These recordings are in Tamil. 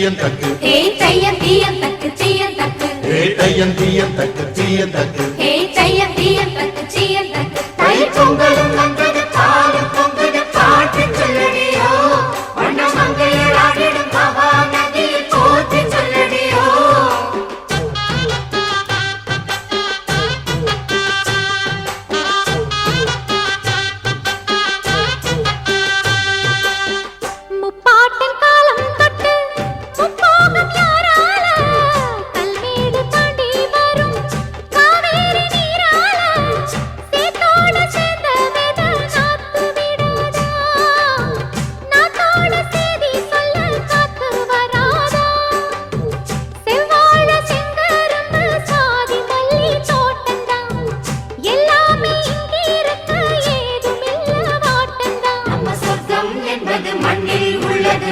தீயந்தக்கு ஹே தையம் தீயந்தக்கு தீயந்தக்கு ஹே தையம் தீயந்தக்கு தீயந்தக்கு ஹே தையம் தீயந்தக்கு தீயந்தக்கு தை பொங்கலும் வந்து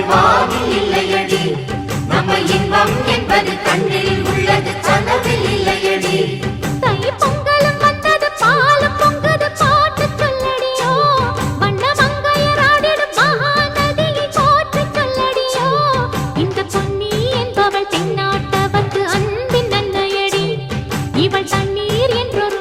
வாழ்வாதி இல்லையடி நம்ம இன்பம் என்பது கண்ணில் உள்ளது கனவில் இல்லையடி. இவள் தண்ணீர் என்றொரு